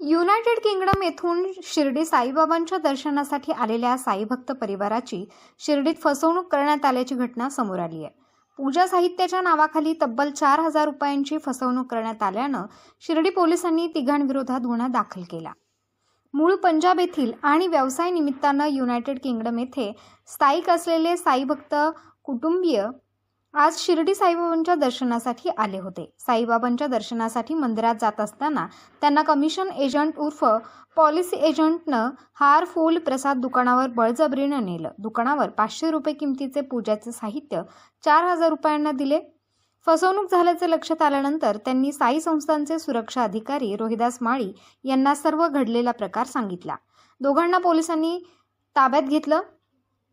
United kingdom येथून शिर्डी साईबाबांच्या दर्शनासाठी आलेल्या साईभक्त परिवाराची शिर्डीत फसवणूक करण्यात आल्याची घटना समोर आली आहे. पूजा साहित्याच्या नावाखाली तब्बल चार हजार रुपयांची फसवणूक करण्यात आल्यानं शिर्डी पोलिसांनी तिघांविरोधात गुन्हा दाखल केला. मूळ पंजाब येथील आणि व्यवसाय निमित्तानं युनायटेड किंगडम येथे स्थायिक असलेले साईभक्त कुटुंबीय आज शिर्डी साईबाबांच्या दर्शनासाठी आले होते. साईबाबांच्या दर्शनासाठी मंदिरात जात असताना त्यांना कमिशन एजंट उर्फ पॉलिसी एजंटनं हार फूल प्रसाद दुकानावर बळजबरीनं नेलं. दुकानावर पाचशे रुपये किमतीचे पूजाचे साहित्य चार हजार रुपयांना दिले. फसवणूक झाल्याचे लक्षात आल्यानंतर त्यांनी साई संस्थांचे सुरक्षा अधिकारी रोहिदास माळी यांना सर्व घडलेला प्रकार सांगितला. दोघांना पोलिसांनी ताब्यात घेतलं.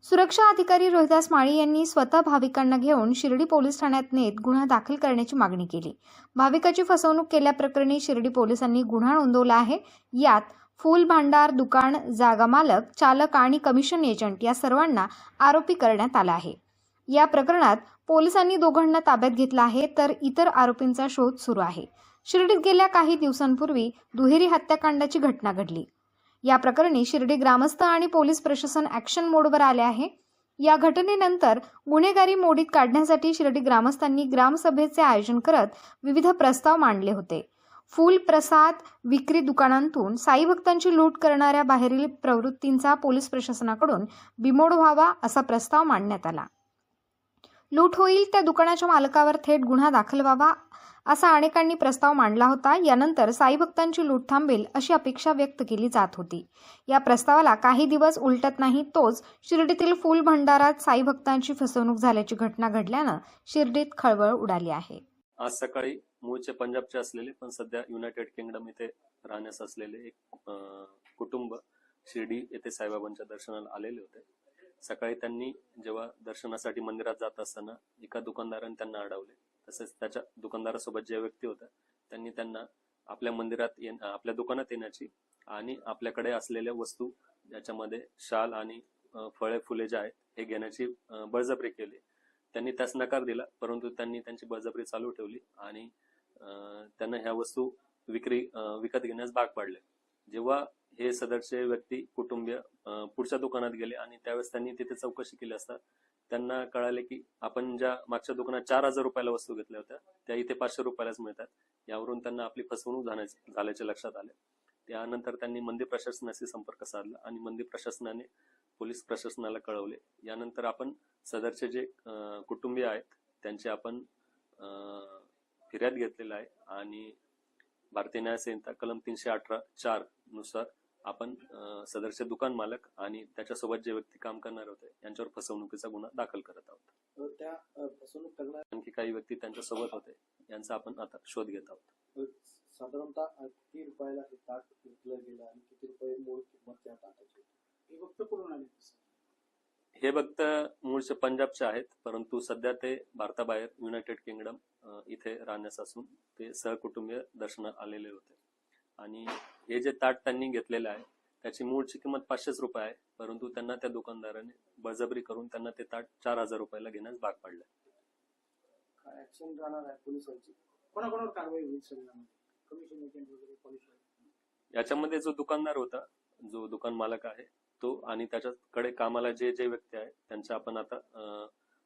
सुरक्षा अधिकारी रोहिदास माळी यांनी स्वतः भाविकांना घेऊन शिर्डी पोलीस ठाण्यात नेत गुन्हा दाखल करण्याची मागणी केली. भाविकाची फसवणूक केल्याप्रकरणी शिर्डी पोलिसांनी गुन्हा नोंदवला आहे. यात फूल भांडार दुकान जागा मालक चालक आणि कमिशन एजंट या सर्वांना आरोपी करण्यात आला आहे. या प्रकरणात पोलिसांनी दोघांना ताब्यात घेतला आहे तर इतर आरोपींचा शोध सुरू आहे. शिर्डीत गेल्या काही दिवसांपूर्वी दुहेरी हत्याकांडाची घटना घडली. या प्रकरणी शिर्डी ग्रामस्थ आणि पोलीस प्रशासन ॲक्शन मोडवर आले आहे. या घटनेनंतर गुन्हेगारी मोडीत काढण्यासाठी शिर्डी ग्रामस्थांनी ग्रामसभेचे आयोजन करत विविध प्रस्ताव मांडले होते. फूल प्रसाद विक्री दुकानांतून साई भक्तांची लूट करणाऱ्या बाहेरील प्रवृत्तींचा पोलीस प्रशासनाकडून बिमोड व्हावा असा प्रस्ताव मांडण्यात आला. लूट होईल त्या दुकानाच्या मालकावर थेट गुन्हा दाखल व्हावा असा अनेकांनी प्रस्ताव मांडला होता. यानंतर साई भक्तांची लूट थांबेल अशी अपेक्षा व्यक्त केली जात होती. या प्रस्तावाला काही दिवस उलटत नाही तोच शिर्डीतील फूल भंडारात साई भक्तांची फसवणूक झाल्याची घटना घडल्यानं शिर्डीत खळबळ उडाली आहे. आज सकाळी मूळचे पंजाबचे असलेले पण सध्या युनायटेड किंगडम इथे राहण्यास असलेले एक कुटुंब शिर्डी येथे साईबाबांच्या दर्शनाला आलेले होते. सकाळी त्यांनी जेव्हा दर्शनासाठी मंदिरात जात असताना एका दुकानदाराने त्यांना अडवले. तसेच त्याच्या दुकानदारासोबत ज्या व्यक्ती होत्या त्यांनी त्यांना आपल्या मंदिरात आपल्या दुकानात येण्याची आणि आपल्याकडे असलेल्या वस्तू ज्याच्यामध्ये शाल आणि फळे फुले जे आहेत हे घेण्याची बळजबरी केली. त्यांनी त्यास नकार दिला परंतु त्यांनी त्यांची बळजबरी चालू ठेवली आणि त्यांना ह्या वस्तू विक्री विकत घेण्यास भाग पाडले. जेव्हा हे सदरचे व्यक्ती कुटुंबीय पुढच्या दुकानात गेले आणि त्यावेळेस त्यांनी तिथे चौकशी केली असता त्यांना कळाले की आपण ज्या मागच्या दुकानात चार हजार रुपयाला वस्तू घेतल्या होत्या त्या इथे पाचशे रुपयालाच मिळतात. यावरून त्यांना आपली फसवणूक झाल्याचे लक्षात आले. त्यानंतर त्यांनी मंदिर प्रशासनाशी संपर्क साधला आणि मंदिर प्रशासनाने पोलीस प्रशासनाला कळवले. यानंतर आपण सदरचे जे कुटुंबीय आहेत त्यांचे आपण फिर्याद घेतलेला आहे. आणि भारतीय न्याय संहिता कलम तीनशे अठरा चारनुसार आपण सदरचे दुकान मालक आणि त्याच्यासोबत जे व्यक्ती काम करणार होते यांच्यावर फसवणुकीचा गुन्हा दाखल करत आहोत. तर त्या फसवणूक करणार आणखी काही व्यक्ती त्यांच्यासोबत होते यांचा आपण आता शोध घेत आहोत. साधारणतः किती रुपयाला हे ताट विकलं गेलं आणि किती रुपये मूळ किंमत त्या ताटाची? हे फक्त पूर्ण आले हे फक्त मूळचे पंजाबचे आहेत परंतु सध्या ते भारताबाहेर युनायटेड किंगडम इथे राहण्यास असून ते सहकुटुंबीय दर्शनात आलेले होते. आणि हे जे ताट त्यांनी घेतलेलं आहे त्याची मूळची किंमत पाचशेच रुपये आहे परंतु त्यांना त्या दुकानदाराने बळजबरी करून त्यांना ते ताट चार हजार रुपयाला घेण्यास भाग पाडले. काय ऍक्शन राहणार आहे पोलिसांची? कोणाकोणावर कारवाई होईल सगळ्यामध्ये कमिशन एजंट वगैरे पोलीस याच्यामध्ये जो दुकानदार होता जो दुकान मालक आहे तो आणि त्याच्याकडे कामाला जे जे व्यक्ती आहेत त्यांच्या आपण आता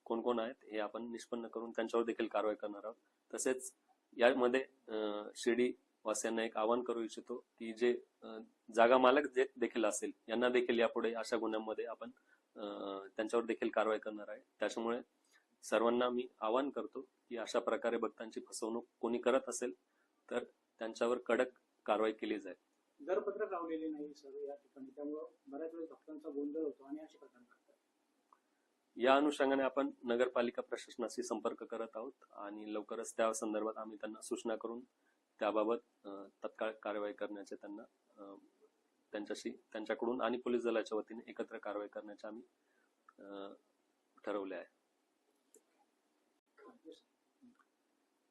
कोण कोण आहेत हे आपण निष्पन्न करून त्यांच्यावर देखील कारवाई करणार आहोत. तसेच यामध्ये शिर्डी वासियांना एक आवाहन करू इच्छितो की जे जागा मालक जे देखील असेल यांना देखील यापुढे अशा गुन्ह्यांमध्ये आपण त्यांच्यावर देखील कारवाई करणार आहे. त्याच्यामुळे सर्वांना मी आवाहन करतो की अशा प्रकारे भक्तांची फसवणूक कोणी करत असेल तर त्यांच्यावर कडक कारवाई केली जाईल. दरपत्रक लावलेले नाही सर या ठिकाणी त्यामुळं बऱ्याच वेळेस भक्तांचा गोंधळ होतो आणि असे प्रकार घडतात. या अनुषंगाने आपण नगरपालिका प्रशासनाशी संपर्क करत आहोत आणि लवकरच त्या संदर्भात आम्ही त्यांना सूचना करून त्याबाबत तत्काळ कारवाई करण्याचे त्यांना त्यांच्याशी त्यांच्याकडून आणि पोलीस दलाच्या वतीने एकत्र कारवाई करण्याचे आम्ही अं, ठरवले आहे.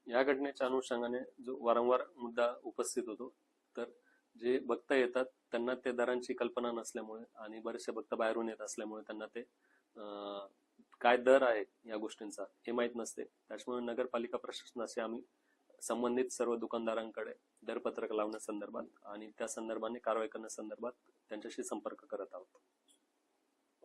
या घटनेच्या अनुषंगाने जो वारंवार मुद्दा उपस्थित होतो तर जे भक्त येतात त्यांना ते दरांची कल्पना नसल्यामुळे आणि बरेचसे भक्त बाहेरून येत असल्यामुळे त्यांना ते काय दर आहे या गोष्टींचा हे माहीत नसते. त्याच्यामुळे नगरपालिका प्रशासनाशी आम्ही संबंधित सर्व दुकानदारांकडे दरपत्रक लावण्यासंदर्भात आणि त्या संदर्भाने कारवाई करण्यासंदर्भात त्यांच्याशी संपर्क करत आहोत.